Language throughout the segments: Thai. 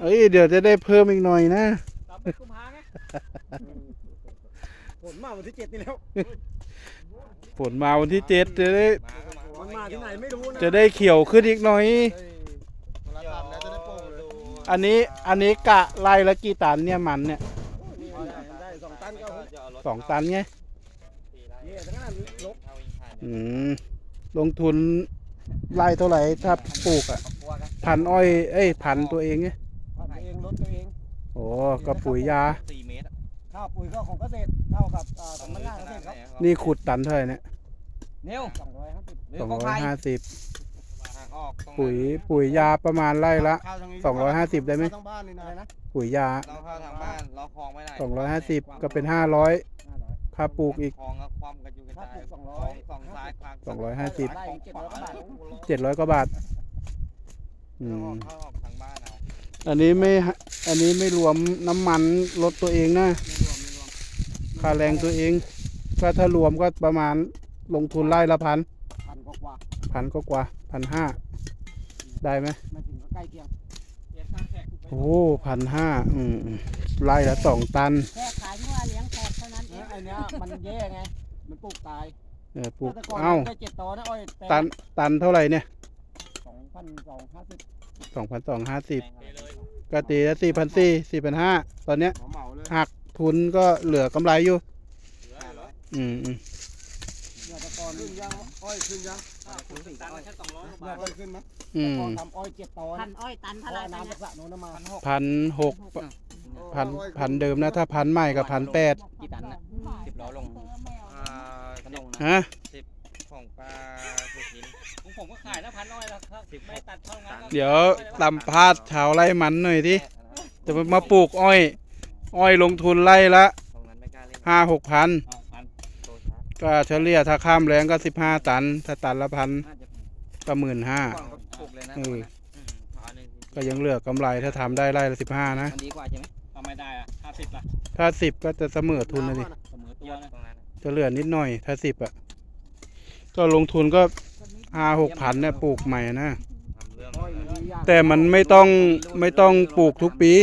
เอ้ยเดี๋ยวจะได้เพิ่มอีกหน่อยนะสามเป็นกุมภาไงผลมาวันที่เจ็ดนี่แล้วฝนมาวันที่เจ็ดจะได้มันมาที่ไหนไม่รู้นะจะได้เขียวขึ้นอีกหน่อยเวลาตัดแล้วจะได้โป่งเลยอันนี้อันนี้กะไล่ละกี่ตันเนี่ยมันเนี่ยนี่ได้สองตันก็เอาสองตันไงเนี่ยทั้งนั้นลบอืมลงทุนไล่เท่าไหร่ถ้าปลูกอะพันอ้อยเอ้ยพันตัวเองไง ก็ปุ๋ยยา สี่เมตรอะข้าวปุ๋ยก็ของเกษตรเท่ากับอ่าสำนักงานเกษตรครับนี่ขุดตันเท่าไหร่เนี่ยนิ้วสองร้อยห้าสิบหรือสองของร้ใคอรยห้าสิบทางออกตรงปุ๋ยปุ๋ยยาประมาณไร่ละเข้าทางนี้สองร้อยห้าสิบได้ไหมเข้าทางบ้านนี่นะอะไรนะปุ๋ยยาเราเข้าทางบ้านเราคลองไม่ได้สองร้อยห้าสิบก็เป็นห้าร้อยห้าร้อย ค่าปลูกอีก คลองก็ความกันอยู่กระถ้าจายปลูกสองร้อย สองซ้ายคลางสองร้อยห้าสิบ ได้เจ็ดร้อยกว่าบาท เจ็ดร้อยกว่าบาทอืเรามเข้าออกทางบ้านเอาอันนี้ไม่ อันนี้ไม่รวมน้ำมันรถตัวเองนะไม่รวมไม่รวมค่าแรงตัวเองก็ถ้ารวมก็ประมาณลงทุนไร่ละพันพันกว่าพันก็กว่าพันห้าได้ไหมๆไม่ถึงก็ใกล้เคียงเปลี่ยนข้างแขกกูไปโอ้พันห้าอืมอืมไร่ละสองตันแค่ขายเมื่อเลี้ยงแขกเท่านั้นเอเนี่ยงไอ้เนี้ยมันแย่ไงมันปลูกตายเออปลูกแต่ก่อนเอ้าได้เจ็ดตอนะอ้อยแปลงตันตันเท่าไหร่เนี่ยสองพันสองห้าสิบสองพันสองห้าสิบไปเลย ก็ตีละสี่พันสี่สี่พันห้าตอนเนี้ยหมอเหมาเลยหักทุนก็เหลือกำไรอยู่ เหลือร้อยอืมอืมเนี่ยแต่ก่อนขึ้นยังอ้อยขึ้นยังตันละแค่สองร้อยกว่าเนี่ยบาทอ้อยขึ้นไหมอืแต่มก่อนทำอ้อยเจ็ดตอพันะนอ้อยตันเพเท่าราะไหร่ว่าไปน้ำจากเนี่ยสระโน้นมาพันหกพันหกพันพันเดิมนะ ถ้าพันใหม่กับพันแปดกี่ตันน่ะสิบล้อลงอ่าขนมฮะ ของปลาสุกินของผมก็ขายแล้วพันอ้อยแล้วครับสิบไม่ตัดเท่างั้นก็เดี๋ยวสัมภาษณ์ชาวไร่มันหน่อยดิจะมาปลูกอ้อย อ้อยลงทุนไร่ละตรงนั้นไม่กล้าเล่นห้าหกพันเอาพันโตช้าก็เฉลี่ยถ้าข้ามแรงก็สิบห้าตัน ถ้าตันละพันน่าจะก็หมื่นห้า ก่อนก็ปลูกเลยนะเออมเอาหนึ่งก็ยังเหลือกำไรถ้าทำได้ไร่ละสิบห้านะ มันดีกว่าใช่ไหมทำไม่ได้อะห้าสิบละถ้าสิบก็จะเสมอทุนนะดิเสมอตัวนะ ตรงนั้นจะเหลือนิดหน่อย ถ้าสิบอะ ก็ลงทุนก็ห้าหกพันเนี่ยปลูกใหม่นะทำเรื่องอ้อยมันดีอย่างแต่มันไม่ต้องไม่ต้องปลูกทุกปี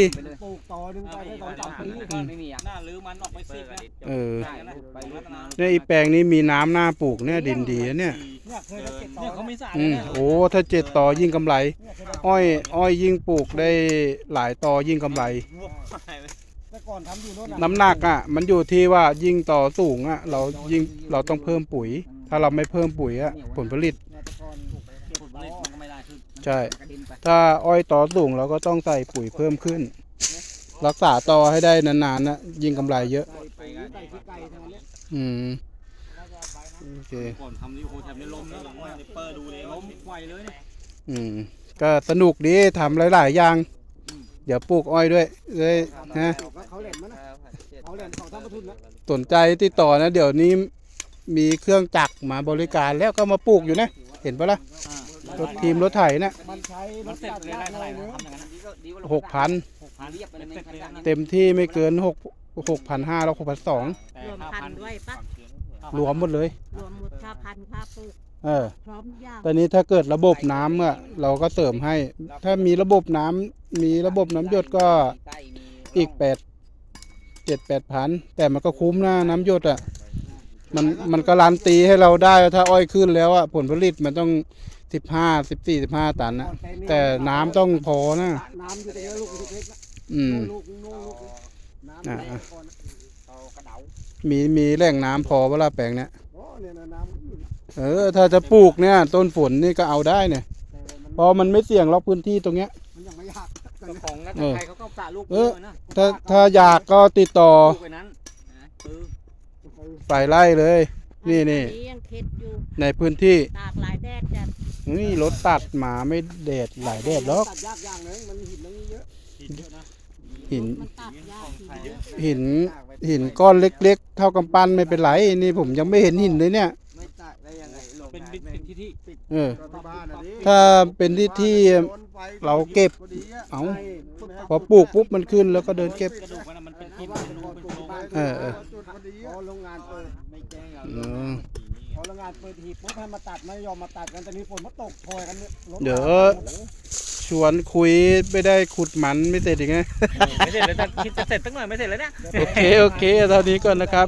ปลูกต่อหนึ่งไปได้สองสามปีไม่มีอะหน้าลื้อมันออกไปสิบนะเออได้นะไปรถน้ำเนี่ยอีแปลงนี้มีน้ำหน้าปลูกเนี่ยดินดีนะเนี่ยเนี่ยเคยได้เจ็ดตอเนี่ยเขาไม่สะอาดอืเลยมนะโอ้ถ้าเจ็ดต่อยิ่งกำไรเนี่ยเคยได้อ้อยอ้อยยิ่งปลูกได้หลายต่อยิ่งกำไร แต่ก่อนทำอยู่โน่นน่ะน้ำหนักอะ มันอยู่ที่ว่ายิ่งต่อสูงอะ เรายิ่งเราต้องเพิ่มปุ๋ย ถ้าเราไม่เพิ่มปุ๋ยอะผลผลิตเนี่ยแต่ก่อนเจ็ดผลผตลิตอมันก็ไม่ได้ขึ้นใช่ กระดินไปถ้าอ้อยต่อสูงเราก็ต้องใส่ปุ๋ยเพิ่มขึ้น รักษาต่อให้ได้นานๆนะยิ่งกำไรเยอะใส่ปุ๋ยใส่ขี้ไก่ทั้งนั้นเนี่ยอืมโอเค ก่อนทำนี่โอ้โหแถมได้ลมแล้วเปิดดูเลยลมไวเลยเนี่ยอืม ก็สนุกดีทำหลายๆอย่าง เดี๋ยวปลูกอ้อยด้วยเลยนะ เขาเหล่นมั้ยนะเอาเหรียญเขาทำประทุนนะสนใจติดต่อนะ เดี๋ยวนี้ มีเครื่องจักรมาบริการแล้วก็มาปลูกอยู่นะ เห็นปะล่ะรถทีมรถไถนะมันใช้มัมันนเสร็จตัดเลยยากได้เลเท่าไหร่ยนะเนอะทำอย่างนั้นหกพันหกพันเรียบไปเลยเสร็จเลยนะเต็มที่ไม่เกินหกหกพันห้าแล้วหกพันสองรวมพันด้วยปะรวมหมดเลยรวมหมดค่าพันค่าปลูกเออพร้อมทุกอย่างตอนนี้ถ้าเกิดระบบน้ำอะเราก็เสริมให้ ถ้ามีระบบน้ำมีระบบน้ำหยดก็อีกแปดเจ็ดแปดพันแต่มันก็คุ้มนะน้ำหยดอะ มันมันการันตีให้เราได้ว่าถ้าอ้อยขึ้นแล้วอะผลผลิตมันต้องสิบห้าสิบสี่สิบห้าตันนะแต่น้ำต้องพอนะ น้ำอยู่แต่เยอะลูกเล็กๆนะอืม ลูกนู่นลูกน้ำอ่าแรงก่อนนะเอากระเดามีมีแหล่งน้ำพอเวลาแปลงเนี้ยโอ้เนี่ยนะน้ำอยู่เออ ถ้าจะปลูกเนี่ยต้นฝนนี่ก็เอาได้เนี่ยแต่มันเพราะมันไม่เสี่ยงล็อกพื้นที่ตรงเนี้ย มันยังไม่ยากเจ้าของนักเออไทยเขาก็กะลูกเออนะถ้าถ้าอยากก็ติดต่อ ลูกไปนั้นนะเออ ใส่ไล่เลย นี่นี่อัยังเค็ดอยู่ในพื้นที่ตากหลายแดดจัดนี่รถตัดหมาไม่แดดหลายแดดหรอก ตัดยากอย่างหนึงมันหินมันเยอะหินเยอะนะหิน มันตัดยากทีเยอะหิน หินก้อนเล็กๆ เท่ากำปั้นไม่เป็นไร นี่ผมยังไม่เห็นหินเลยเนี่ย ไม่ตัดได้ยังไงลงเป็นบิดเป็นที่ที่เออ ก็ที่บ้านอะดิถ้าเป็นที่ที่โดนไฟเราเก็บพอดีอะเอา ใช่พอปลูกปุ๊บมันขึ้นแล้วก็เดินเก็บ กระดูกมันนะมันเป็นหินว่าเป็นก่รูอนเป็นปลูกโพรงบ้าน เออเออจุดพอดีพอะอโรงงานเปิดไม่แจ้งเอาอืมพอโรงงานเปิดทีปุ๊บให้มาตัดไม่ยอมมาตัดกันแต่นี้ฝนมาตกพลอยกันเนี่ยรถเดี๋ยวโอ้โหชวนคุยไม่ได้ขุดหมันไม่เสร็จอีกนะไม่เสร็จเลยแต่คิดจะเสร็จตั้งหน่อยไม่เสร็จแล้วเนี่ย โอเค โอเคเท่านี้ก่อนนะครับ